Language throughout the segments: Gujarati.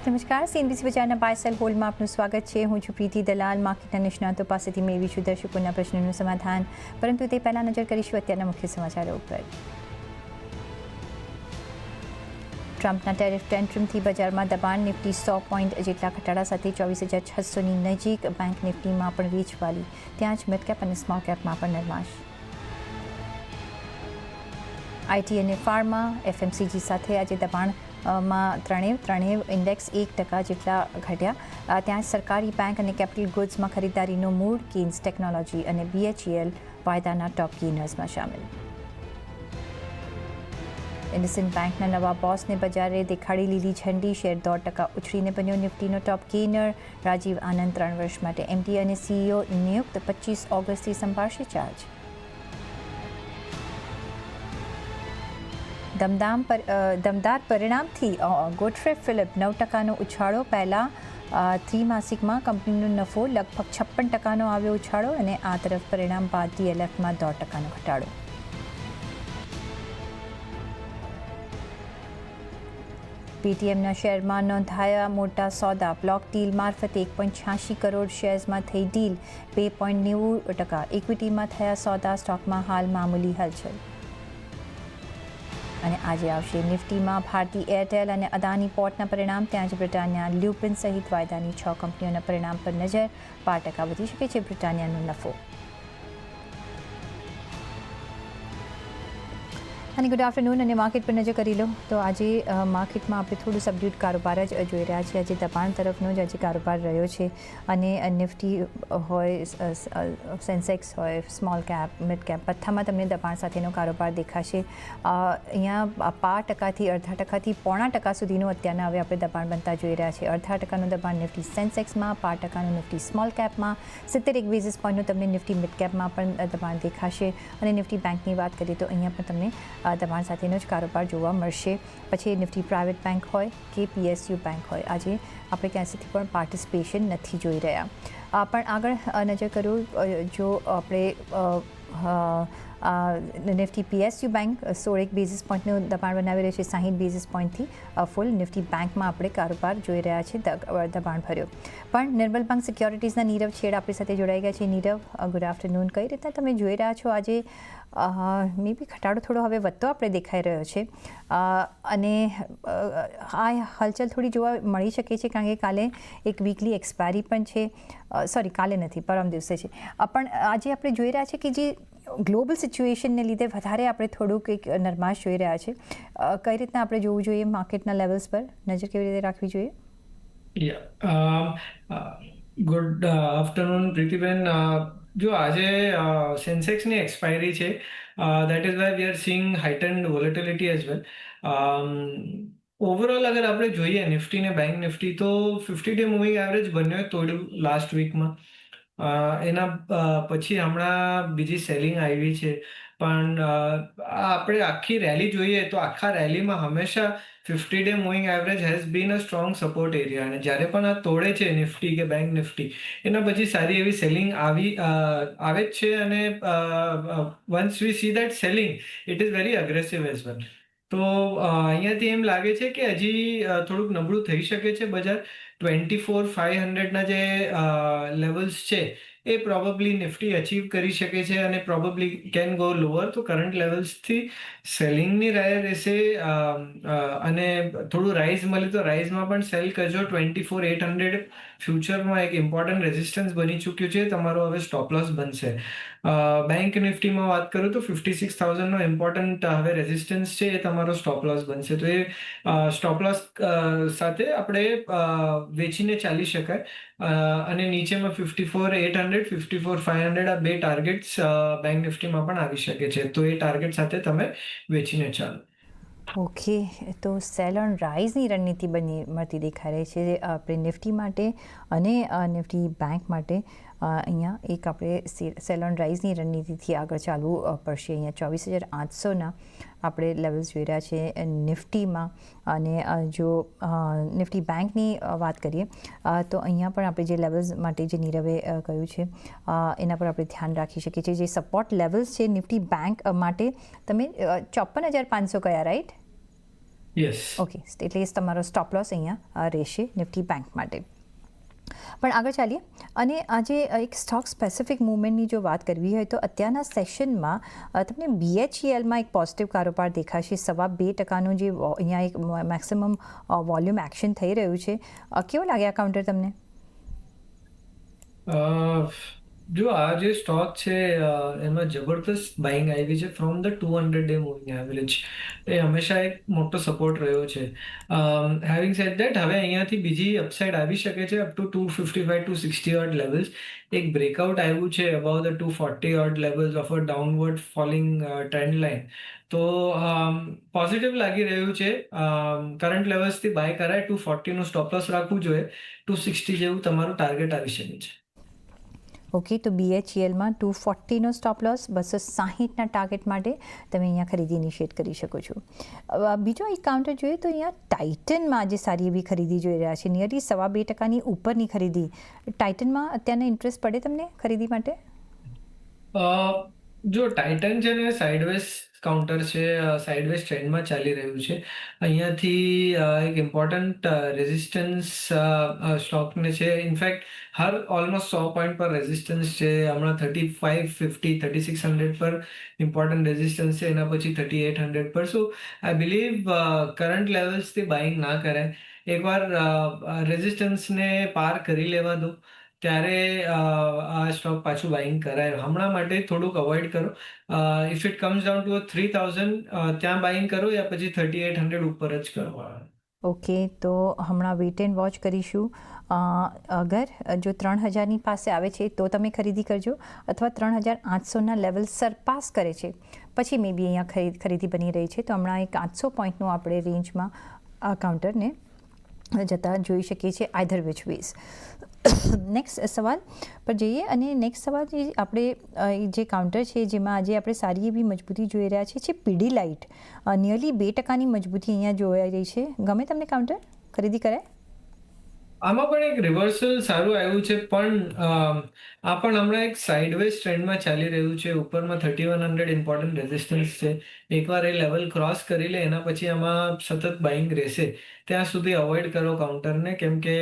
નમસ્કાર સીએનબીસી બજારના બાયસેલ હોલમાં આપનું સ્વાગત છે હું છું પ્રીતિ દલાલ માર્કેટના નિષ્ણાતો પાસેથી મેળવીશું દર્શકોના પ્રશ્નોનું સમાધાન પરંતુ તે પહેલાં નજર કરીશું અત્યારના મુખ્ય સમાચારો ઉપર ટ્રમ્પના ટેરિફ ટેન્ટ્રમથી બજારમાં દબાણ નિફ્ટી સો પોઈન્ટ જેટલા ઘટાડા સાથે ચોવીસ હજાર છસોની નજીક બેંક નિફ્ટીમાં પણ વેચવાલી ત્યાં જ મિડકેપ અને સ્મોલ કેપમાં પણ નરમાશ આઈટી અને ફાર્મા એફએમસીજી સાથે આજે દબાણ માં ત્રણેય ત્રણેય ઇન્ડેક્સ એક ટકા જેટલા ઘટ્યા. ત્યાં સરકારી બેંક અને કેપિટલ ગુડ્સમાં ખરીદારીનો મૂળ કેન્સ ટેકનોલોજી અને બીએચઈએલ વાયદાના ટોપ ગેનર્સમાં સામેલ. ઇન્ડસઇન્ડ બેંકના નવા બોસને બજારે દેખાડી લીધી ઝંડી, શેર દોઢ ટકા ઉછળીને બન્યો નિફ્ટીનો ટોપ ગેનર રાજીવ આનંદ ત્રણ વર્ષ માટે એમડી અને સીઈઓ નિયુક્ત, પચીસ ઓગસ્ટથી સંભાળશે ચાર્જ દમદામ પર દમદાર પરિણામથી ગોડફ્રે ફિલિપ નવ ટકાનો ઉછાળો પહેલાં ત્રિમાસિકમાં કંપનીનો નફો લગભગ છપ્પન ટકાનો આવ્યો ઉછાળો અને આ તરફ પરિણામ બાદ ડીએલએફમાં દોઢ ટકાનો ઘટાડો. પેટીએમના શેરમાં નોંધાયા મોટા સોદા. બ્લોક ડીલ મારફતે એક પોઈન્ટ છ્યાસી કરોડ શેર્સમાં થઈ ડીલ. બે પોઈન્ટ નેવું ટકા ઇક્વિટીમાં થયા સોદા. સ્ટોકમાં હાલ મામૂલી હલચલ. અને આજે આવશે નિફ્ટીમાં ભારતી એરટેલ અને અદાની પોર્ટના પરિણામ ત્યાં જ બ્રિટાનિયા લ્યુપિન સહિત વાયદાની છ કંપનીઓના પરિણામ પર નજર, બાર ટકા વધી શકે છે બ્રિટાનિયાનો નફો. અને ગુડ આફ્ટરનૂન અને માર્કેટ પર નજર કરી લો તો આજે માર્કેટમાં આપણે થોડું સબડ્યુટ કારોબાર જ જોઈ રહ્યા છીએ. આજે દબાણ તરફનો જ આજે કારોબાર રહ્યો છે. અને નિફ્ટી હોય સેન્સેક્સ હોય સ્મોલ કેપ મિડ કેપ બધામાં તમને દબાણ સાથેનો કારોબાર દેખાશે. અહીંયા પાંચ ટકાથી અડધા ટકાથી પોણા ટકા સુધીનું અત્યારના હવે આપણે દબાણ બનતા જોઈ રહ્યા છીએ. અડધા ટકાનું દબાણ નિફ્ટી સેન્સેક્સમાં પાર ટકાનું નિફ્ટી સ્મોલ કેપમાં સિત્તેર એક બેઝિસ પોઈન્ટનું તમને નિફ્ટી મિડ કેપમાં પણ દબાણ દેખાશે. અને નિફ્ટી બેંકની વાત કરીએ તો અહીંયા પણ તમને દબાણ સાથેનો જ કારોબાર જોવા મળશે. પછી નિફ્ટી પ્રાઇવેટ બેંક હોય કે પીએસયુ બેંક હોય, આજે આપણે ક્યાંસીથી પણ પાર્ટિસિપેશન નથી જોઈ રહ્યા. પણ આગળ નજર કરું જો આપણે નિફ્ટી પીએસયુ બેંક સોળ એક બેઝિસ પોઈન્ટનું દબાણ બનાવી રહ્યું છે સાહીઠ બેઝિસ પોઈન્ટથી ફૂલ નિફ્ટી બેંકમાં આપણે કારોબાર જોઈ રહ્યા છીએ દબાણ ભર્યો પણ નિર્મલ બેંક સિક્યોરિટીઝના નીરવ છેડ આપણી સાથે જોડાઈ ગયા છે નીરવ ગુડ આફ્ટરનૂન કઈ રીતના તમે જોઈ રહ્યા છો આજે મે બી ઘટાડો થોડો હવે વધતો આપણે દેખાઈ રહ્યો છે અને આ હલચલ થોડી જોવા મળી શકે છે કારણ કે કાલે એક વીકલી એક્સપાયરી પણ છે સોરી કાલે નથી પરમ દિવસે છે પણ આજે આપણે જોઈ રહ્યા છીએ કે જે ગ્લોબલ સિચ્યુએશનને લીધે વધારે આપણે થોડુંક એક નરમાશ જોઈ રહ્યા છે. કઈ રીતના આપણે જોવું જોઈએ માર્કેટના લેવલ્સ પર? નજર કેવી રીતે રાખવી જોઈએ? Good afternoon Pritiben. જો આજે સેન્સેક્સની એક્સપાયરી છે that is why we are seeing heightened volatility as well overall અગર આપણે જોઈએ નિફ્ટી ને બેંક નિફ્ટી તો ફિફ્ટી ડે મૂવિંગ એવરેજ બન્યો તોડ્યું લાસ્ટ વીકમાં એના અ, પછી હમણાં બીજી સેલિંગ આવી છે. પણ આ આપણે આખી રેલી જોઈએ તો આખા રેલીમાં હંમેશા fifty day moving average has been a strong support area. અને જ્યારે પણ આ તોડે છે નિફ્ટી કે બેંક નિફ્ટી એના પછી સારી એવી સેલિંગ આવી આવે જ છે. અને once we see that selling it is very aggressive as well. તો અહીંયાથી એમ લાગે છે કે હજી થોડુંક નબળું થઈ શકે છે બજાર. ટ્વેન્ટી ફોર ફાઇવ હંડ્રેડના જે લેવલ્સ છે એ પ્રોબેબલી નિફ્ટી અચીવ કરી શકે છે અને પ્રોબેબલી કેન ગો લોઅર તો કરંટ લેવલ્સથી સેલિંગની રાય રહેશે અને થોડું રાઇઝ મળે તો રાઇઝમાં પણ સેલ કરજો. ટ્વેન્ટી ફોર એટ હંડ્રેડ ફ્યુચરમાં એક ઇમ્પોર્ટન્ટ રેઝિસ્ટન્સ બની ચૂક્યું છે. તમારો હવે સ્ટોપ લોસ બનશે. બેંક નિફ્ટીમાં વાત કરું તો ફિફ્ટી સિક્સ થાઉઝન્ડનો ઇમ્પોર્ટન્ટ હવે રેઝિસ્ટન્સ છે, એ તમારો સ્ટોપ લોસ બનશે. તો એ સ્ટોપ લોસ સાથે આપણે વેચીને ચાલી શકાય. અને નીચેમાં fifty four eight hundred fifty four five hundred આ બે ટાર્ગેટ્સ બેંક નિફ્ટીમાં પણ આવી શકે છે. તો એ ટાર્ગેટ સાથે તમે વેચીને ચાલો. ઓકે તો સેલ ઓન રાઇઝની રણનીતિ બની, મળતી દેખાઈ રહી છે આપણે નિફ્ટી માટે અને નિફ્ટી બેંક માટે અહીંયા એક આપણે સે- સેલ ઓન રાઇઝની રણનીતિથી આગળ ચાલવું પડશે. અહીંયા ચોવીસ હજાર આઠસોના આપણે લેવલ્સ જોઈ રહ્યા છે. નિફ્ટીમાં અને જો નિફ્ટી બેંકની વાત કરીએ તો અહીંયા પણ આપણે જે લેવલ્સ માટે જે નીરવે કહ્યું છે એના પર આપણે ધ્યાન રાખી શકીએ છીએ. જે સપોર્ટ લેવલ્સ છે નિફ્ટી બેંક માટે તમે ચોપન હજાર પાંચસો કયા રાઈટ યસ ઓકે એટલે તમારો સ્ટોપ લોસ અહીંયા રહેશે નિફ્ટી બેંક માટે. પણ આગળ ચાલીએ. અને આજે એક સ્ટોક સ્પેસિફિક મૂવમેન્ટની જો વાત કરવી હોય તો અત્યારના સેશનમાં તમને બીએચઈએલમાં એક પોઝિટિવ કારોબાર દેખાશે. સવા બે ટકાનું જે અહીંયા એક મેક્સિમમ વોલ્યુમ એક્શન થઈ રહ્યું છે. કેવું લાગે આ કાઉન્ટર તમને? જો આ જે સ્ટોક છે એમાં જબરદસ્ત બાઇંગ આવી છે from the two hundred day moving average એ હંમેશા એક મોટો સપોર્ટ રહ્યો છે. હેવિંગ સેટ દેટ હવે અહીંયાથી બીજી અપસાઇડ આવી શકે છે up to two fifty five two sixty odd levels એક બ્રેકઆઉટ આવ્યું છે about the two forty odd levels of a downward falling trend line તો પોઝિટિવ લાગી રહ્યું છે. કરંટ લેવલ્સથી બાય કરાય ટુ ફોર્ટીનું સ્ટોપ લોસ રાખવું જોઈએ. ટુ સિક્સટી જેવું તમારું ટાર્ગેટ આવી શકે છે. ઓકે તો બીએચઈએલમાં ટુ ફોર્ટીનો સ્ટોપ લોસ બસો સાહીઠના ટાર્ગેટ માટે તમે અહીંયા ખરીદી ઇનિશિએટ કરી શકો છો. બીજો એક કાઉન્ટર જોઈએ તો અહીંયા ટાઇટનમાં આજે સારી એવી ખરીદી જોઈ રહ્યા છે. નિયરલી સવા બે ટકાની ઉપરની ખરીદી. ટાઇટનમાં અત્યારના ઇન્ટરેસ્ટ પડે તમને ખરીદી માટે? જો ટાઇટન છે ને સાઇડવેઝ કાઉન્ટર છે સાઇડવેઝ ટ્રેન્ડમાં ચાલી રહ્યું છે. અહીંયાથી એક ઇમ્પોર્ટન્ટ રેઝિસ્ટન્સ સ્ટોકને છે. ઇનફેક્ટ હર ઓલમોસ્ટ સો પોઈન્ટ પર રેઝિસ્ટન્સ છે. હમણાં thirty five fifty thirty six hundred પર ઇમ્પોર્ટન્ટ રેઝિસ્ટન્સ છે. એના પછી થર્ટી એટ હંડ્રેડ પર સો આઈ બિલીવ કરંટ લેવલ્સથી બાઇંગ ના કરાય. એકવાર રેઝિસ્ટન્સને પાર કરી લેવા દો. ત્યારે આ સ્ટોક પાછું બાઇંગ કરાય. હમણાં માટે થોડુંક અવોઇડ કરો. If it comes down to three thousand ત્યાં બાઇંગ કરો યા પછી થર્ટી એટ હંડ્રેડ ઉપર જ કરો. ઓકે, તો હમણાં વેટ એન્ડ વોચ કરીશું. અગર જો ત્રણ હજારની પાસે આવે છે, તો તમે ખરીદી કરજો. અથવા ત્રણ હજાર આઠસોના લેવલ સરપાસ કરે છે. પછી મે બી અહીંયા ખરીદ ખરીદી બની રહી છે. તો હમણાં એક આઠસો પોઈન્ટનું આપણે રેન્જમાં આ કાઉન્ટરને જતાં જોઈ શકીએ છીએ આઈધર વિચ વેઝ નેક્સ્ટ સવાલ પર જઈએ અને નેક્સ્ટ સવાલ જે આપણે જે કાઉન્ટર છે, જેમાં આજે આપણે સારી એવી મજબૂતી જોઈ રહ્યા છીએ છે પીડી લાઇટ નિયરલી બે ટકાની મજબૂતી અહીંયા જોવાઈ રહી છે. ગમે તમને કાઉન્ટર ખરીદી કરાય? આમાં પણ એક રિવર્સલ સારું આવ્યું છે, પણ આ પણ હમણાં એક સાઇડવેઝ ટ્રેન્ડમાં ચાલી રહ્યું છે. ઉપરમાં thirty one hundred important resistance છે. એકવાર એ લેવલ ક્રોસ કરી લે, એના પછી આમાં સતત બાઇંગ રહેશે. ત્યાં સુધી અવોઇડ કરો કાઉન્ટરને કેમ કે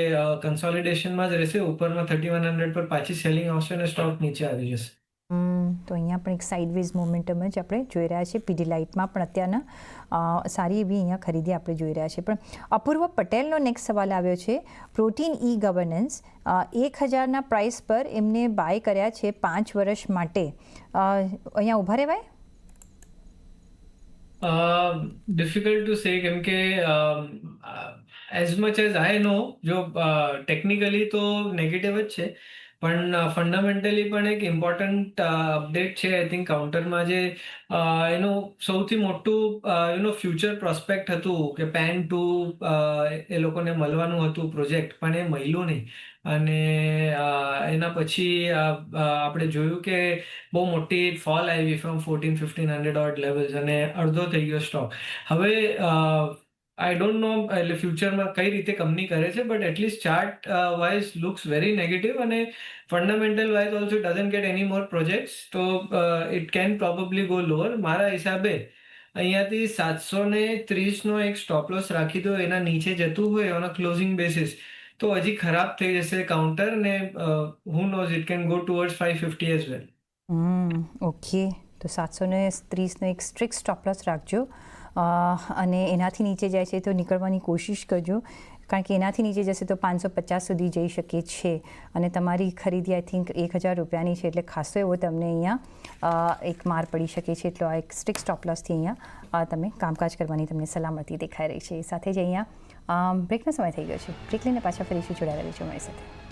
કન્સોલિડેશનમાં જ રહેશે. ઉપરમાં થર્ટી વન હંડ્રેડ પર પાછી સેલિંગ આવશે અને સ્ટોક નીચે આવી જશે. તો અહીંયા પણ એક સાઇડવેઝ મોમેન્ટમ જ આપણે જોઈ રહ્યા છીએ. પીડી લાઇટમાં પણ અત્યારના સારી એવી અહીંયા ખરીદી આપણે જોઈ રહ્યા છીએ. પણ અપૂર્વ પટેલનો નેક્સ્ટ સવાલ આવ્યો છે પ્રોટીન ઈ ગવર્નન્સ એક હજારના પ્રાઇસ પર એમને બાય કર્યા છે પાંચ વર્ષ માટે. અહીંયા ઊભા રહેવાય? ડિફિકલ્ટ ટુ સે કેમ કે as much as I know જો ટેકનિકલી તો નેગેટિવ જ છે. પણ ફંડામેન્ટલી પણ એક ઇમ્પોર્ટન્ટ અપડેટ છે. આઈ થિંક કાઉન્ટરમાં જે એનું સૌથી મોટું એનો ફ્યુચર પ્રોસ્પેક્ટ હતું કે પેન ટુ એ લોકોને મળવાનું હતું પ્રોજેક્ટ પણ એ મળ્યું નહીં. અને એના પછી આપણે જોયું કે બહુ મોટી ફોલ આવી from fourteen fifteen hundred odd levels અને અડધો થઈ ગયો સ્ટોક હવે આઈ ડોન્ટ નો એટલે ફ્યુચરમાં કઈ રીતે કંપની કરે છે but at least chart wise looks very negative અને fundamental wise also doesn't get any more projects તો it can probably go lower મારા હિસાબે અહીંયાથી સાતસો ને ત્રીસનો એક સ્ટોપ લોસ રાખી દો, એના નીચે જતું હોય ઓન અ ક્લોઝિંગ બેસિસ તો હજી ખરાબ થઈ જશે કાઉન્ટર ને who knows it can go towards five fifty as well okay તો સાતસો ને ત્રીસનો એક સ્ટ્રિક્ટ સ્ટોપ લોસ રાખજો. અને એનાથી નીચે જાય છે તો નીકળવાની કોશિશ કરજો. કારણ કે એનાથી નીચે જશે તો પાંચસો પચાસ સુધી જઈ શકે છે. અને તમારી ખરીદી આઈ થિંક એક હજાર રૂપિયાની છે એટલે ખાસો એવો તમને અહીંયા એક માર પડી શકે છે. એટલો આ એક સ્ટ્રિક્ટ સ્ટોપ લોસથી અહીંયા તમે કામકાજ કરવાની તમને સલામતી દેખાઈ રહી છે. સાથે જ અહીંયા બ્રેકનો સમય થઈ ગયો છે. બ્રેક લઈને પાછા ફરીશું જોડાયેલા છે અમારી સાથે.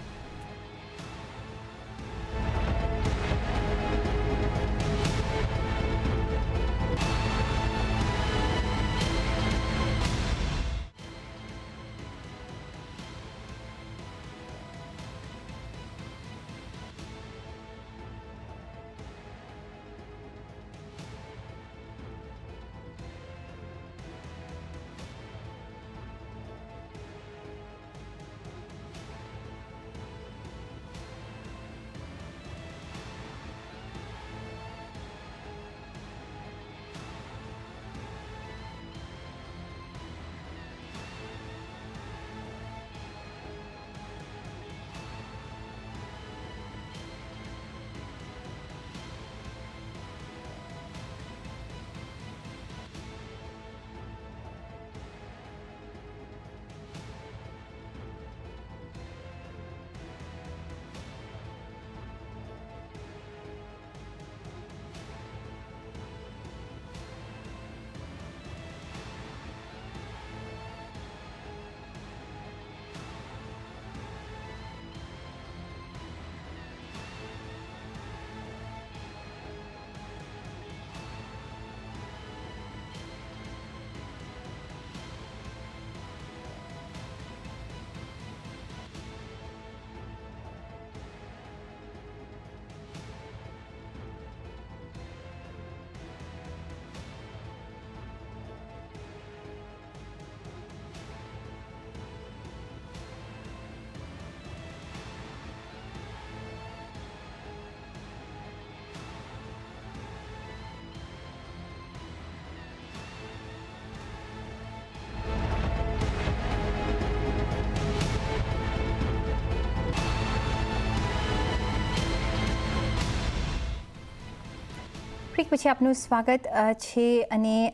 બ્રેક પછી આપનું સ્વાગત છે અને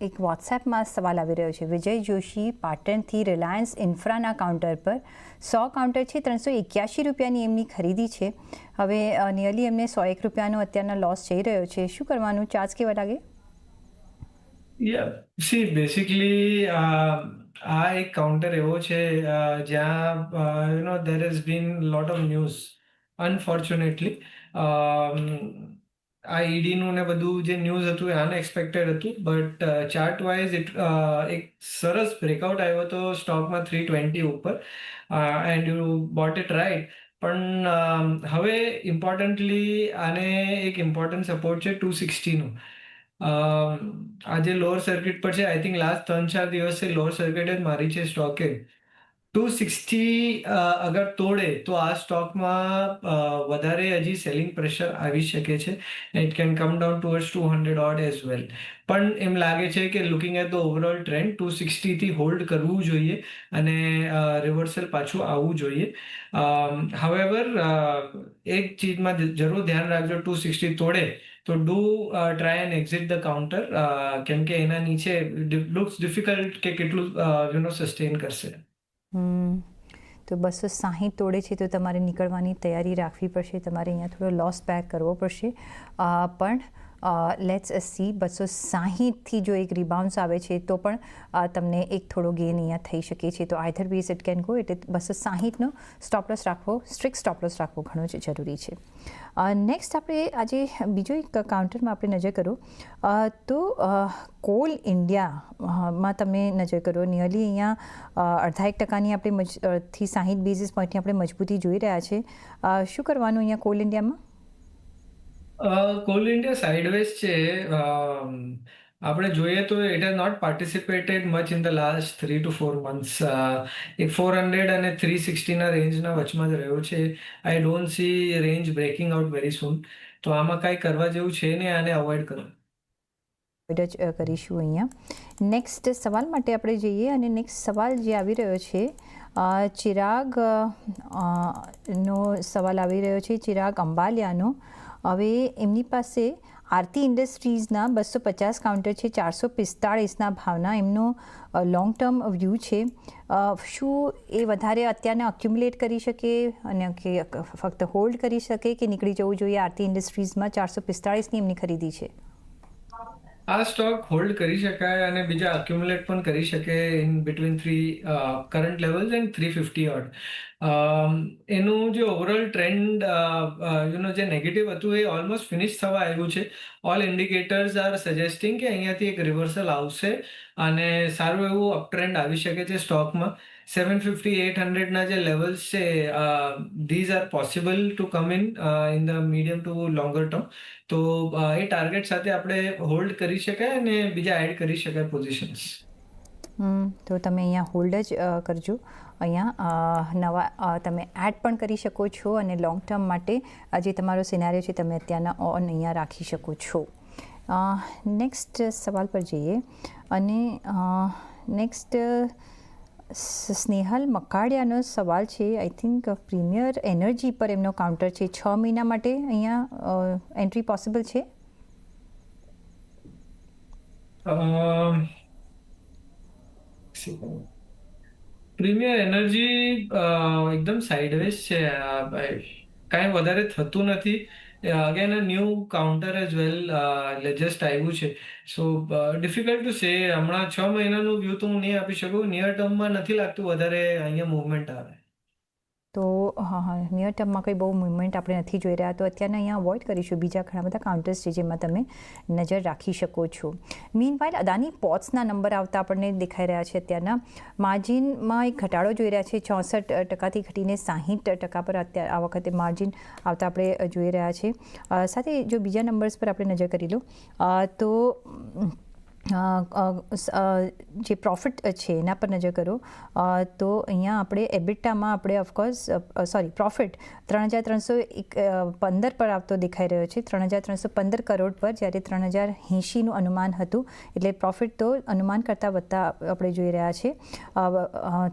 એક વોટ્સએપમાં સવાલ આવી રહ્યો છે. વિજય જોશી પાટણથી રિલાયન્સ ઇન્ફ્રાના કાઉન્ટર પર સો કાઉન્ટર છે ત્રણસો એક્યાસી રૂપિયાની એમની ખરીદી છે. હવે નિયરલી એમને સો એક રૂપિયાનો અત્યારના લોસ જઈ રહ્યો છે. શું કરવાનું? ચાર્જ કેવા લાગે? સી બેસિકલી આ એક કાઉન્ટર એવો છે જ્યાં you know there has been lot of news um, આ ઈડીનું ને બધું જે ન્યૂઝ હતું એ અનએક્સપેક્ટેડ હતું બટ ચાર્ટ વાઇઝ ઇટ એક સરસ બ્રેકઆઉટ આવ્યો હતો સ્ટોકમાં થ્રી ટ્વેન્ટી ઉપર. And you bought it right પણ હવે ઇમ્પોર્ટન્ટલી આને એક ઇમ્પોર્ટન્ટ સપોર્ટ છે ટુ સિક્સટીનું આજે લોઅર સર્કિટ પર છે આઈ થિંક લાસ્ટ ત્રણ ચાર દિવસથી લોઅર સર્કિટ જ મારી છે સ્ટોકે ટુ સિક્સટી અગર તોડે, તો આ સ્ટોકમાં વધારે હજી સેલિંગ પ્રેશર આવી શકે છે it can come down towards two hundred odd as well પણ એમ લાગે છે કે looking at the overall trend two સિક્સટીથી hold કરવું જોઈએ અને રિવર્સલ પાછું આવવું જોઈએ. હવેવર એક ચીજમાં જરૂર ધ્યાન રાખજો ટુ સિક્સટી તોડે, તો do try and exit the counter કેમ કે એના નીચે લુક્સ ડિફિકલ્ટ કે કેટલું યુનો સસ્ટેન કરશે. તો બસો સાહીઠ તોડે છે તો તમારે નીકળવાની તૈયારી રાખવી પડશે. તમારે અહીંયા થોડો લોસ બેક કરવો પડશે. પણ લેટ્સ સી બસો સાહીઠથી જો એક રિબાઉન્સ આવે છે, તો પણ તમને એક થોડો ગેન અહીંયા થઈ શકે છે. તો આઈધર બીસ ઇટ કેન ગો એટલે બસો સાહીઠનો સ્ટોપલોસ રાખવો સ્ટ્રિક્ટ સ્ટોપલોસ રાખવો ઘણો જ જરૂરી છે. નેક્સ્ટ આપણે આજે બીજો એક કાઉન્ટરમાં આપણે નજર કરો. તો કોલ ઇન્ડિયામાં તમે નજર કરો. નિયરલી અહીંયા અડધા એક ટકાની આપણે મજથી સાહીઠ બેઝિસ પોઈન્ટની આપણે મજબૂતી જોઈ રહ્યા છે. શું કરવાનું અહીંયા કોલ ઇન્ડિયામાં કોલ ઇન્ડિયા સાઇડવેઝ છે આપણે જોઈએ તો it has not participated much in the last three two four months એક ફોર હંડ્રેડ અને થ્રી સિક્સટીના રેન્જના વચમાં જ રહ્યો છે. I don't see range breaking out very soon તો આમાં કાંઈ કરવા જેવું છે ને આને અવોઇડ કરો. જ અ, કરીશું અહીંયા. નેક્સ્ટ સવાલ માટે આપણે જઈએ અને નેક્સ્ટ સવાલ જે આવી રહ્યો છે અ, ચિરાગ અ, અ, નો સવાલ આવી રહ્યો છે ચિરાગ અંબાલિયાનો. હવે એમની પાસે આરતી ઇન્ડસ્ટ્રીઝના બસો પચાસ કાઉન્ટર છે, ચારસો પિસ્તાળીસના ભાવના એમનો લોંગ ટર્મ વ્યૂ છે. શું એ વધારે અત્યારના અક્યુમ્યુલેટ કરી શકે અને કે ફક્ત હોલ્ડ કરી શકે કે નીકળી જવું જોઈએ આરતી ઇન્ડસ્ટ્રીઝમાં ચારસો પિસ્તાળીસની એમની ખરીદી છે? આ સ્ટોક હોલ્ડ કરી શકાય અને બીજા અક્યુમ્યુલેટ પણ કરી શકે in between three current levels and three fifty odd એનું જે ઓવરઓલ ટ્રેન્ડ યુનો જે નેગેટિવ હતું એ ઓલમોસ્ટ ફિનિશ થવા આવ્યું છે. ઓલ ઇન્ડિકેટર્સ આર સજેસ્ટિંગ કે અહીંયાથી એક રિવર્સલ આવશે અને સારું એવું અપટ્રેન્ડ આવી શકે છે સ્ટોકમાં સેવન ફિફ્ટી એટ હંડ્રેડના જે લેવલ્સ છે these are possible to come in in the medium to longer term તો એ ટાર્ગેટ સાથે આપણે હોલ્ડ કરી શકાય અને બીજા એડ કરી શકાય પોઝિશન્સ તો તમે અહીંયા હોલ્ડ જ કરજો. અહીંયા નવા તમે એડ પણ કરી શકો છો અને લોંગ ટર્મ માટે જે તમારો સિનારીઓ છે તમે અત્યારના ઓન અહીંયા રાખી શકો છો. નેક્સ્ટ સવાલ પર જઈએ અને નેક્સ્ટ સ્નેહલ મકાડિયાનો સવાલ છે. આઈ થિંક પ્રીમિયર એનર્જી પર એમનો કાઉન્ટર છે. છ મહિના માટે અહીંયા એન્ટ્રી પોસિબલ છે? પ્રીમિયર એનર્જી એકદમ સાઇડવેઝ છે અ, કાંઈ વધારે થતું નથી. Again a new counter as well એટલે જસ્ટ આવ્યું છે. સો ડિફિકલ્ટ ટુ સે હમણાં છ મહિનાનું વ્યૂ તો હું નહીં આપી શકું. નિયર ટર્મમાં નથી લાગતું વધારે અહીંયા મુવમેન્ટ આવે. તો, હા હા નિયર ટર્મમાં કંઈ બહુ મુવમેન્ટ આપણે નથી જોઈ રહ્યા, તો અત્યારના અહીંયા અવોઇડ કરીશું બીજા ઘણા બધા કાઉન્ટર્સ છે જેમાં તમે નજર રાખી શકો છો. મીન વાઇલ અદાની પોટ્સના નંબર આવતા આપણને દેખાઈ રહ્યા છે અત્યારના. માર્જિનમાં એક ઘટાડો જોઈ રહ્યા છે, ચોસઠ ટકાથી ઘટીને સાહીઠ ટકા પર અત્યારે આ વખતે માર્જિન આવતા આપણે જોઈ રહ્યા છે. સાથે જો બીજા નંબર્સ પર આપણે નજર કરી લો તો જે પ્રોફિટ છે એના પર નજર કરો. તો અહીંયા આપણે એબિટામાં આપણે ઓફકોર્સ સોરી પ્રોફિટ ત્રણ હજાર ત્રણસો એક પંદર પર આવતો દેખાઈ રહ્યો છે. ત્રણ હજાર ત્રણસો પંદર કરોડ પર જ્યારે ત્રણ હજાર એંશીનું અનુમાન હતું, એટલે પ્રોફિટ તો અનુમાન કરતાં વધતા આપણે જોઈ રહ્યા છે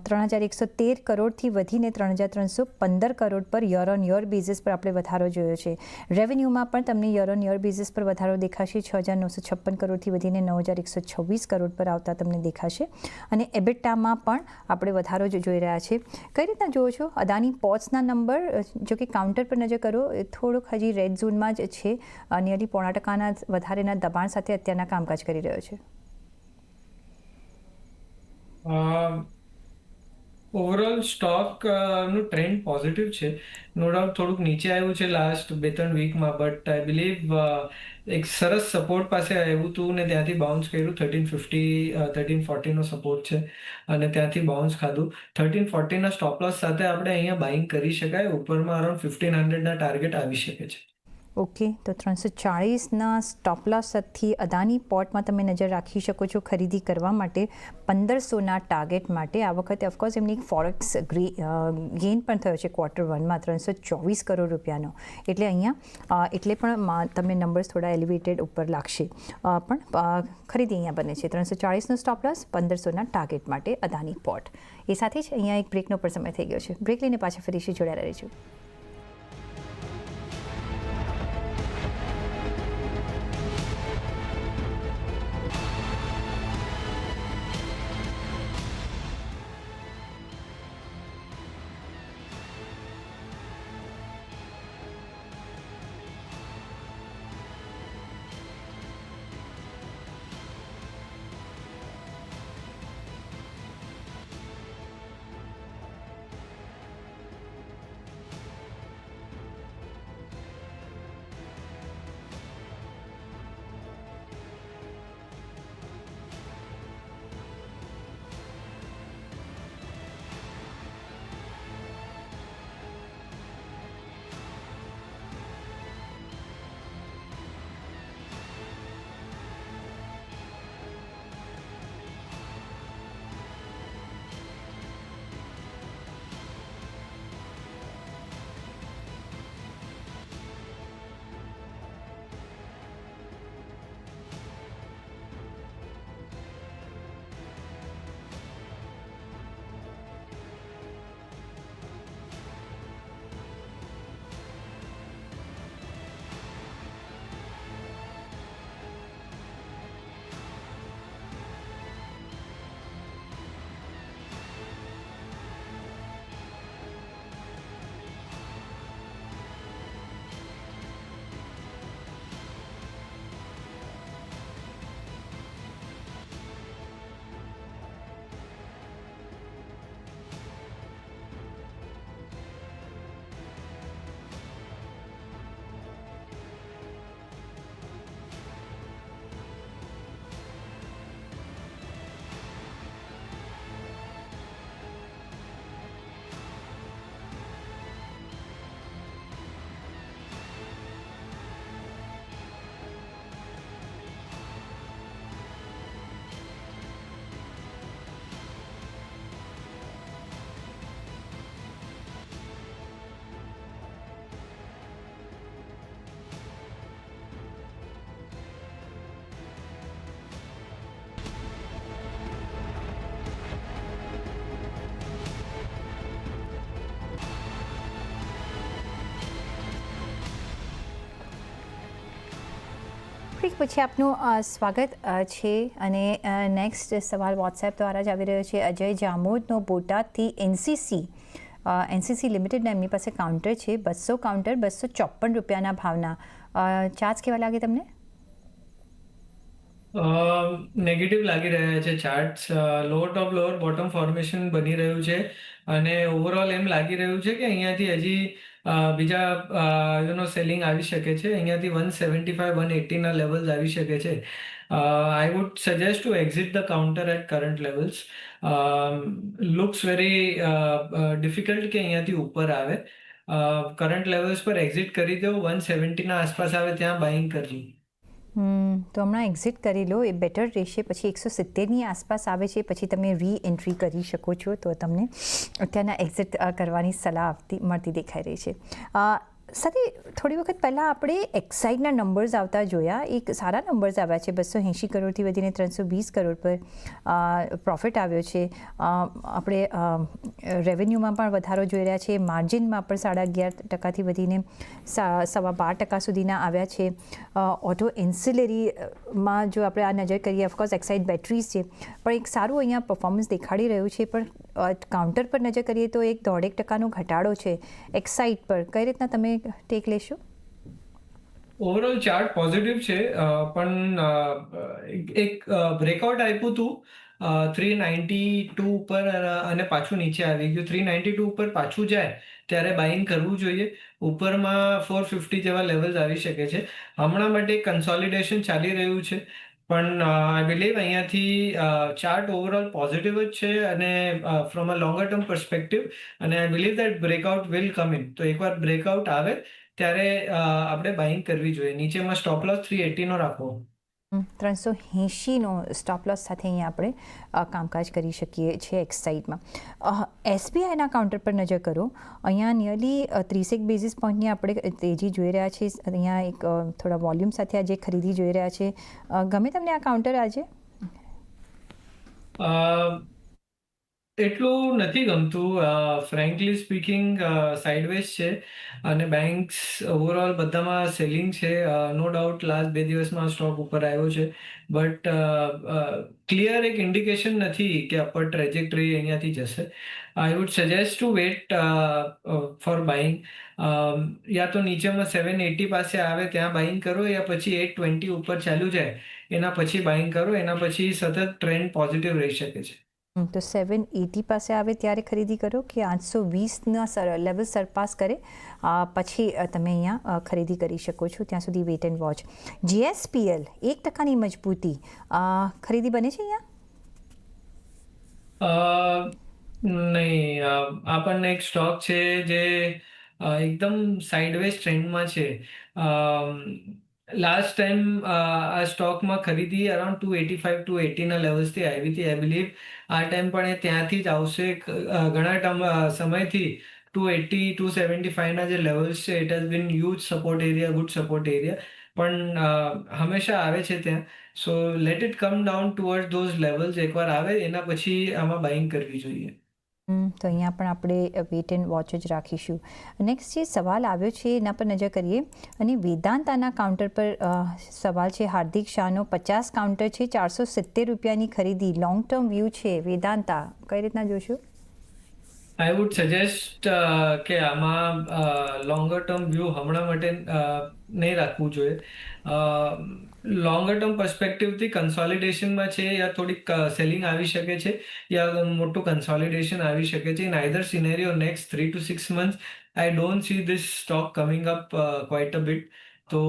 ત્રણ હજાર એકસો તેર કરોડથી વધીને ત્રણ હજાર ત્રણસો પંદર કરોડ પર યર ઓન યર બેઝિસ પર આપણે વધારો જોયો છે. રેવન્યુમાં પણ તમને યર ઓન યર બેઝિસ પર વધારો દેખાશે. છ હજાર નવસો છપ્પન કરોડથી વધીને નવ હજાર એકસો છવ્વીસ કરોડ પર આવતા તમને દેખાશે. અને એબિટામાં પણ આપણે વધારો જોઈ રહ્યા છે કઈ રીતના જુઓ છો? અદાની પોર્ટ્સના નંબર જો કે કાઉન્ટર પર નજર કરો થોડુંક હજી રેડ ઝોનમાં જ છે. નિયરલી પોણા ટકાના વધારેના દબાણ સાથે અત્યારના કામકાજ કરી રહ્યો છે. ઓવરઓલ સ્ટોકનું ટ્રેન્ડ પોઝિટિવ છે. નો ડાઉટ થોડુંક નીચે આવ્યું છે લાસ્ટ બે ત્રણ વીકમાં બટ આઈ બિલીવ એક સરસ સપોર્ટ પાસે આવ્યું હતું ને ત્યાંથી બાઉન્સ કર્યું. થર્ટીન ફિફ્ટી થર્ટીન ફોર્ટીનો સપોર્ટ છે અને ત્યાંથી બાઉન્સ ખાધું. થર્ટીન ફોર્ટીના સ્ટોપ લોસ સાથે આપણે અહીંયા બાઇંગ કરી શકાય. ઉપરમાં અરાઉન્ડ ફિફ્ટીન હંડ્રેડના ટાર્ગેટ આવી શકે છે. ઓકે તો ત્રણસો ચાળીસના સ્ટોપલોસથી અદાની પોર્ટમાં તમે નજર રાખી શકો છો ખરીદી કરવા માટે પંદરસોના ટાર્ગેટ માટે. આ વખતે ઓફકોર્સ એમની એક ફોરેક્સ ગેઇન પણ થયો છે ક્વાર્ટર વનમાં ત્રણસો ચોવીસ કરોડ રૂપિયાનો. એટલે અહીંયા એટલે પણ તમને નંબર્સ થોડા એલિવેટેડ ઉપર લાગશે. પણ ખરીદી અહીંયા બને છે. ત્રણસો ચાળીસનો સ્ટોપલાસ પંદરસોના ટાર્ગેટ માટે અદાની પોર્ટ. એ સાથે જ અહીંયા એક બ્રેકનો પણ સમય થઈ ગયો છે. બ્રેક લઈને પાછા ફરીથી જોડાયા રહીશું બ્રેક પછી આપનું સ્વાગત છે અને નેક્સ્ટ સવાલ વોટ્સએપ દ્વારા જ આવી રહ્યો છે. અજય જામોદનો બોટાદથી એનસીસી એનસીસી લિમિટેડ એમની પાસે કાઉન્ટર છે. બસો કાઉન્ટર બસો ચોપન રૂપિયાના ભાવના. ચાર્જ કેવા લાગે તમને? નેગેટિવ લાગી રહ્યા છે charts lower top lower bottom formation બની રહ્યું છે. અને ઓવરઓલ એમ લાગી રહ્યું છે કે અહીંયાથી હજી અ, બીજા યુનો સેલિંગ આવી શકે છે. અહીંયાથી વન સેવન્ટી ફાઈવ વન એટીના લેવલ્સ આવી શકે છે. I would suggest to exit the counter at current levels looks very difficult કે અહીંયાથી ઉપર આવે. કરંટ લેવલ્સ પર એક્ઝિટ કરી દો. વન સેવન્ટીના આસપાસ આવે ત્યાં બાઇંગ કરજો. તો હમણાં એક્ઝિટ કરી લો, એ બેટર રહેશે. પછી એકસો સિત્તેરની આસપાસ આવે છે, પછી તમે રી એન્ટ્રી કરી શકો છો, તો તમને અત્યારના એક્ઝિટ કરવાની સલાહ આપતી, મળતી દેખાઈ રહી છે. સાથે થોડી વખત પહેલાં આપણે એક્સાઇડના નંબર્સ આવતા જોયા. એક સારા નંબર્સ આવ્યા છે. બસો એંશી કરોડથી વધીને ત્રણસો વીસ કરોડ પર પ્રોફિટ આવ્યો છે. આપણે રેવન્યુમાં પણ વધારો જોઈ રહ્યા છે. માર્જિનમાં પણ સાડા અગિયાર ટકાથી વધીને સવા બાર ટકા સુધીના આવ્યા છે. ઓટો એન્સિલરીમાં જો આપણે આ નજર કરીએ ઓફકોર્સ એક્સાઇડ બેટરીઝ છે. પણ એક સારું અહીંયા પરફોર્મન્સ દેખાડી રહ્યું છે. પણ કાઉન્ટર પર નજર કરીએ તો એક દોઢેક ટકાનો ઘટાડો છે. એક્સાઇટ પર કઈ રીતના તમે ટેક લેશો? ઓવરઓલ ચાર્ટ પોઝિટિવ છે. પણ એક- બ્રેકઆઉટ આપ્યું હતું થ્રી નાઇન્ટી ટુ ઉપર અને પાછું નીચે આવી ગયું. થ્રી નાઇન્ટી ટુ ઉપર પાછું જાય ત્યારે બાઇંગ કરવું જોઈએ. ઉપરમાં ફોર ફિફ્ટી જેવા લેવલ્સ આવી શકે છે. હમણાં માટે કન્સોલિડેશન ચાલી રહ્યું છે. પણ આઈ બિલીવ અહીંયાથી ચાર્ટ ઓવરઓલ પોઝિટિવ જ છે અને from a longer term perspective અને I believe that breakout will come in તો એકવાર બ્રેકઆઉટ આવે, ત્યારે આપણે બાઇંગ કરવી જોઈએ. નીચેમાં સ્ટોપ લોસ થ્રી એટીનો રાખવો. ત્રણસો એંશીનો સ્ટોપ લોસ સાથે અહીંયા આપણે કામકાજ કરી શકીએ છીએ એક્સાઇડમાં એસબીઆઈના કાઉન્ટર પર નજર કરો. અહીંયા નિયરલી ત્રીસેક બેઝિસ પોઈન્ટની આપણે તેજી જોઈ રહ્યા છીએ. અહીંયા એક થોડા વોલ્યુમ સાથે આજે ખરીદી જોઈ રહ્યા છે. ગમે તમને આ કાઉન્ટર આજે? એટલું નથી ગમતું ફ્રેન્કલી સ્પીકિંગ સાઇડવેઝ છે. અને બેન્ક્સ ઓવરઓલ બધામાં સેલિંગ છે. નો ડાઉટ લાસ્ટ બે દિવસમાં સ્ટોક ઉપર આવ્યો છે. બટ ક્લિયર એક ઇન્ડિકેશન નથી કે અપર ટ્રેજેક્ટરી અહીંયાથી જશે. I would suggest to wait for buying યા તો નીચેમાં સેવન એટી પાસે આવે ત્યાં બાઇંગ કરો, યા પછી એટ ટ્વેન્ટી ઉપર ચાલુ જાય, એના પછી બાઇંગ કરો, એના પછી સતત ટ્રેન્ડ પોઝિટિવ રહી શકે છે. તો સેવન એટી પાસે આવે ત્યારે ખરીદી કરો કે આઠસો વીસના સર લેવલ સરપાસ કરે પછી તમે અહીંયા ખરીદી કરી શકો છો, ત્યાં સુધી વેટ એન્ડ વોચ જીએસપીએલ એક ટકાની મજબૂતી ખરીદી બને છે અહીંયા? નહીં આપણને એક સ્ટોક છે જે એકદમ સાઇડવેઝ ટ્રેન્ડમાં છે. લાસ્ટ ટાઈમ આ સ્ટોકમાં ખરીદી around two eighty five two એટીના લેવલ્સથી આવી હતી આઈ બિલીવ આ ટાઈમ પણ એ ત્યાંથી જ આવશે. ઘણા ટાઈમ સમયથી ટુ એટી ટુ સેવન્ટી ફાઇવના જે લેવલ્સ છે it has been huge support area good support area પણ હંમેશા આવે છે ત્યાં. So let it come down toward those levels એકવાર આવે, એના પછી આમાં બાઇંગ કરવી જોઈએ. તો અહીંયા પણ આપણે વેટ એન્ડ વોચ જ રાખીશું. નેક્સ્ટ જે સવાલ આવ્યો છે, એના પર નજર કરીએ. અને વેદાંતાના કાઉન્ટર પર સવાલ છે, હાર્દિક શાહનો પચાસ કાઉન્ટર છે, ચારસો સિત્તેર રૂપિયાની ખરીદી. લોંગ ટર્મ વ્યૂ છે, વેદાંતા. કઈ રીતના જોશો? આઈ વુડ સજેસ્ટ કે આમાં લોંગર ટર્મ વ્યૂ હમણાં માટે નહીં રાખવું જોઈએ. લોંગર ટર્મ પર્સપેક્ટિવથી કન્સોલિડેશનમાં છે યા થોડીક સેલિંગ આવી શકે છે યા મોટું કન્સોલિડેશન આવી શકે છે. In either scenario next three two six month I don't see this stock coming up quite a bit તો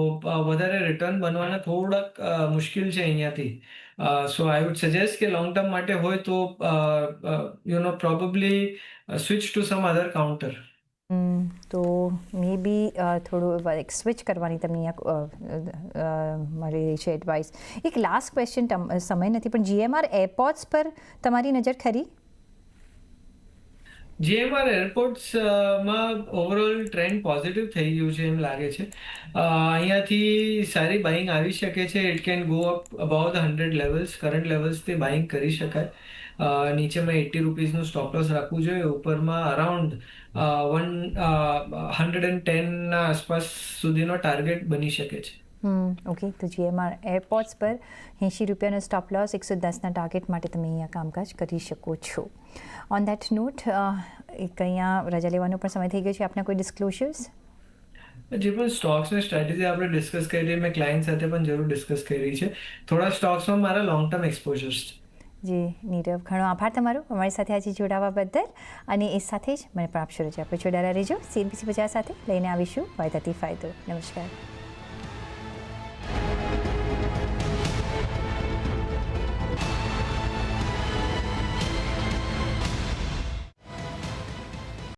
વધારે રિટર્ન બનવાના થોડાક મુશ્કેલ છે અહીંયાથી. સો આઈ વુડ સજેસ્ટ કે લોંગ ટર્મ માટે હોય તો you know probably switch to some other counter તો મે બી થોડું એક સ્વિચ કરવાની તમને મળી રહી છે એડવાઇસ એક લાસ્ટ ક્વેશ્ચન સમય નથી, પણ જીએમઆર એરપોર્ટ્સ પર તમારી નજર ખરી? જીએમઆર એરપોર્ટ્સમાં ઓવરઓલ ટ્રેન્ડ પોઝિટિવ થઈ ગયું છે એમ લાગે છે. અહીંયાથી સારી બાઇંગ આવી શકે છે. It can go up about hundred levels current લેવલ્સથી buying કરી શકાય. નીચેમાં એટી રૂપીઝનું સ્ટોપ લોસ રાખવું જોઈએ. ઉપરમાં અરાઉન્ડ વન હંડ્રેડ એન્ડ ટેનના આસપાસ સુધીનો ટાર્ગેટ બની શકે છે. ઓકે તો જીએમઆર એરપોર્ટ્સ પર એંશી રૂપિયાનો સ્ટોપ લોસ એકસો દસના ટાર્ગેટ માટે તમે અહીંયા કામકાજ કરી શકો છો. ઓન દેટ નોટ એક અહીંયા રજા લેવાનો પણ સમય થઈ ગયો છે. આપના કોઈ ડિસ્ક્લોઝર્સ જે પણ સ્ટોક્સની સ્ટ્રેટેજી આપણે ડિસ્કસ કરી છે મેં ક્લાયન્ટ સાથે પણ જરૂર ડિસ્કસ કરી છે. થોડા સ્ટોક્સમાં મારા લોંગ ટર્મ એક્સપોઝર્સ છે. જી નીરવ ઘણો આભાર તમારો અમારી સાથે આજે જોડાવા બદલ. અને એ સાથે જ મને પણ આપશો રજા. આપણે જોડાયેલા રહેજો. સીએનપીસી બજાર સાથે લઈને આવીશું. વાયદાથી ફાયદો. નમસ્કાર.